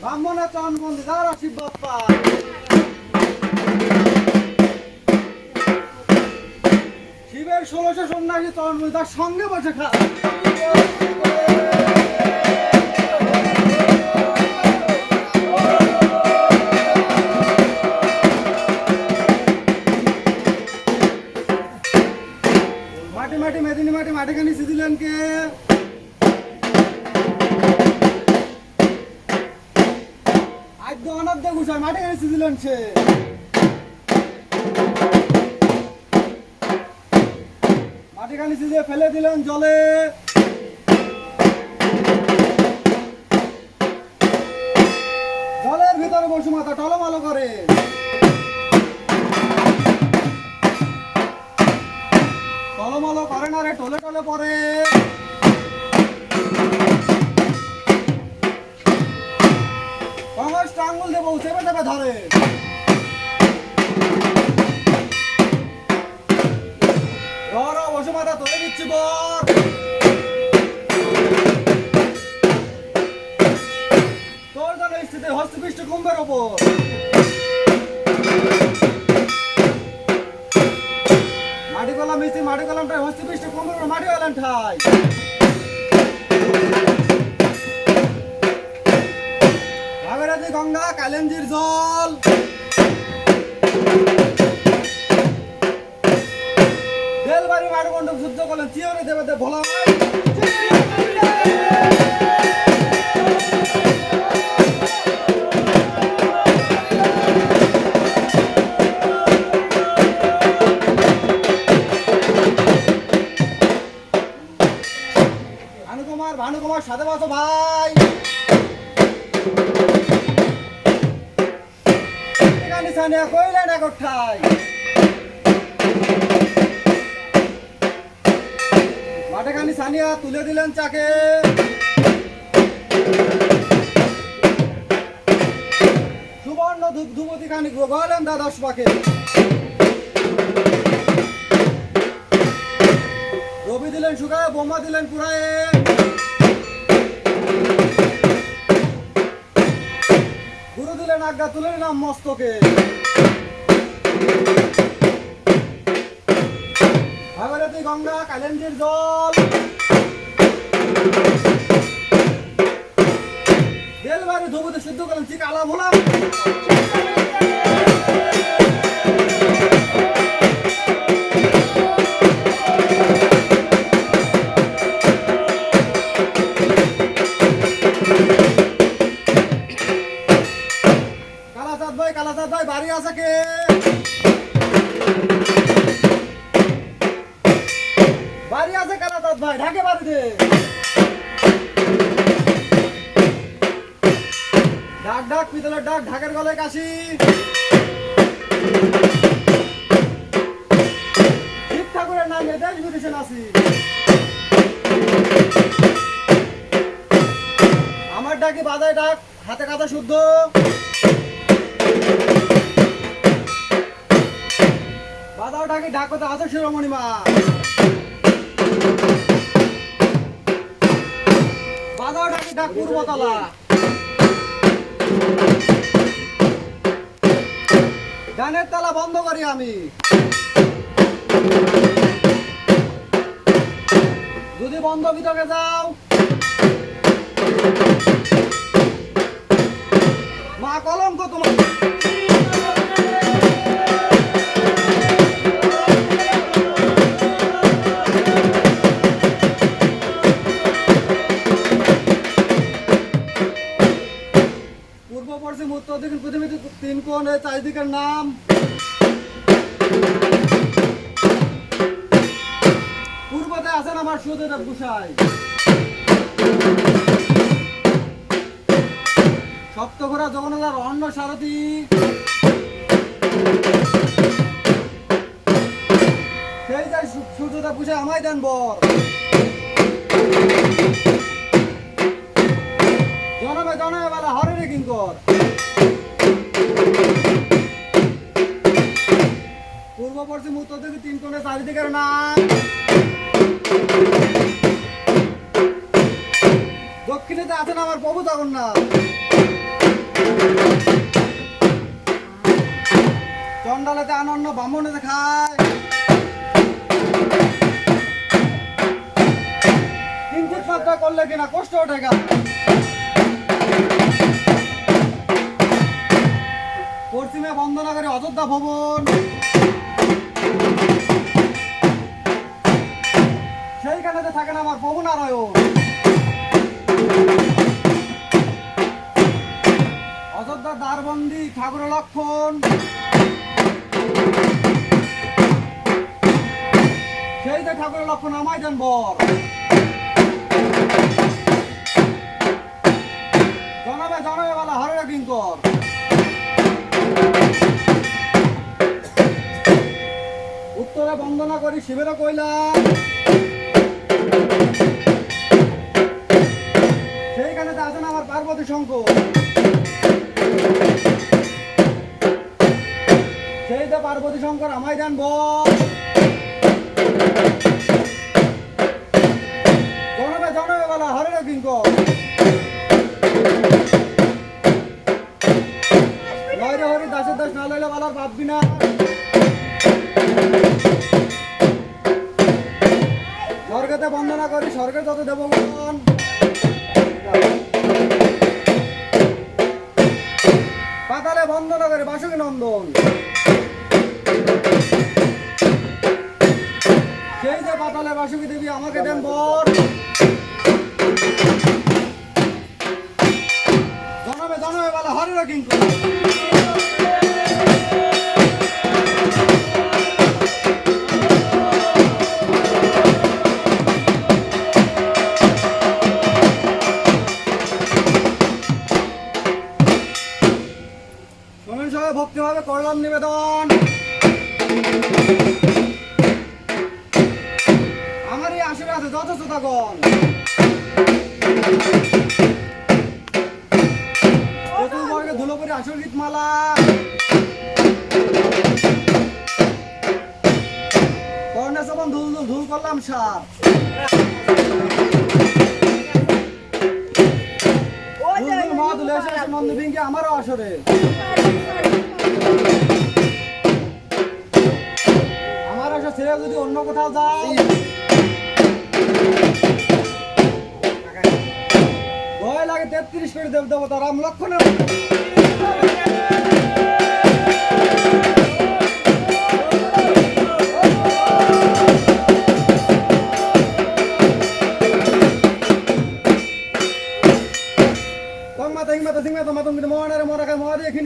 ব্রাহ্মণের চরণ বন্ধু শিব বাপ্পা শিবের ষোলশো সন্ন্যাসী চরণ তার সঙ্গে বসে খা মাটিখানি সিজে ফেলে দিলেন জলে। জলের ভিতরে বসু মাথা টলমলো করে। টলমলো করে না রে, টলে টলে পরে কমাস আঙ্গুল দেবো চেপে চেপে ধরে। বসে মাথা তুলে দিচ্ছি বর তোর জন্য স্থিতি হস্তপৃষ্ট কুম্ভের ওপর। মাটি কলাম মিস্ত্রি মাটি কলামটাই হস্তপৃষ্ট কুম্ভের মাটি কলাম ঠাই। ভাগীরথী গঙ্গা কালেঞ্জির জল। মাঠমণ্ডপ যুদ্ধ করলেন চিওরে দেবে দে, ভোলা। ভানুকুমার ভানুকুমার, সাথে বাসো ভাই কইলেন এক ঠাই মাঠে খানি সানিয়া, তুলে দিলেন চাকে। সুবর্ণ ধূপ ধুমতি খানি গলেন দ্বাদশ পাখে রবি দিলেন শুকায় বোমা দিলেন পুরায়ে। গুরু দিলেন আজ্ঞা, তুলে নিলাম মস্তকে। ভাগীরথী গঙ্গা কালেন্দির জল। দেলবারে ধুবুতে সিদ্ধ করেন ঠিক আলা ভোলা ডাক, ঢাকের গলায় কাশি। শিব ঠাকুরের নামে দেশ বিদেশে নাসি আমার ডাকি বাজায় ডাক, হাতে কাঁথা শুদ্ধ। বাজাও ডাকি ডাক কথা আছে শিরোমণি মা। বাজাও ডাকি ডাক পূর্বতলা। গানের তালা বন্ধ করি আমি। যদি বন্ধ ভিতরে যাও। মা কলঙ্ক তোমার। পূর্ব পশ্চিম উত্তর দক্ষিণ পৃথিবীর তিন কোণে চারিদিকের নাম। পূর্বতে আছেন আমার সুদেব গুসাই সপ্তঘোরা জগন্নাথ অন্ন সারথী। সেই যাই সূর্যদেব গুসাই আমায় দেন বর। জনমে জনমে বেলা হরে কিঙ্কর। পশ্চিম উত্তর দিকে তিন কোণে চারিদিকের নাম দক্ষিণেতে আছেন আমার প্রভু জগন্নাথ। চন্ডালেতে আনন্দ বামনেতে খায়। কিঞ্চিত মাত্রা করলে কিনা কষ্ট ওঠে গা। পশ্চিমে বন্দনা করে অযোধ্যা ভবন। সেইখানেতে থাকে না আমার প্রভু নারায়ণ। অযোধ্যার দ্বারবন্দি ঠাকুর লক্ষণ। সেই যে ঠাকুর লক্ষণ আমায় দেন বর। জনাবে জনাবে বন্দনা করি, শিবেরও কইলাম সেইখানে তো আছেন আমার পার্বতী শঙ্কর সেই তো পার্বতী শঙ্কর আমায় দেন বল। জনবে বলা, হরে কিঙ্কর। হরি, দাসের দাস না বলার ভাববি না নন্দন সেই যে পাতালে বাসুকি দেবী আমাকে দেন বর। জনমে জনমে বলে হরে কিন্তু শোনেন সবাই ভক্তিভাবে করলাম নিবেদন। আমার এই আশীর্বাদ আছে যথেষ্ট তখন চতুর্বর্গে ধুলোপুরি আসল গীত মালা কর্ণে ধুল ধুল ধুল করলাম সাপ ধুল ধুল মা ধুলে এসে আসা ছেড়ে যদি অন্য কোথাও যাও ভয় লাগে তেত্রিশ করে দেব দেবতা রাম লক্ষণের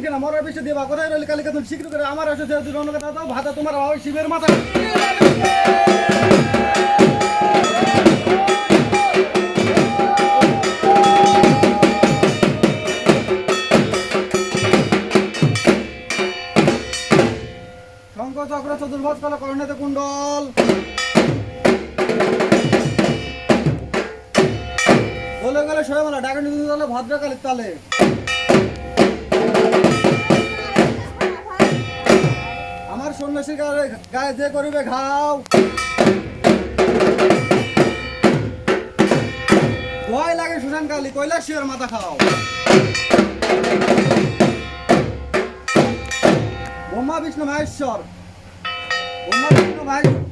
খিনকে মরার বিষয় দিবা, কোথায় কালিকা তুমি শীঘ্র করে আমার আসে কথা দাও ভাতা তোমার বাবা শিবের মাথা। কুণ্ডল। নিতে তালে। আমার সন্ন্যাসীর গায়ে- গায়ে যে করিবে ঘাও। ভয় লাগে সুশান কালী, কৈলাসীর মাথা খাও। ব্রহ্মা, বিষ্ণু, মহেশ্বর। ব্রহ্মা, বিষ্ণু, মহেশ্বর।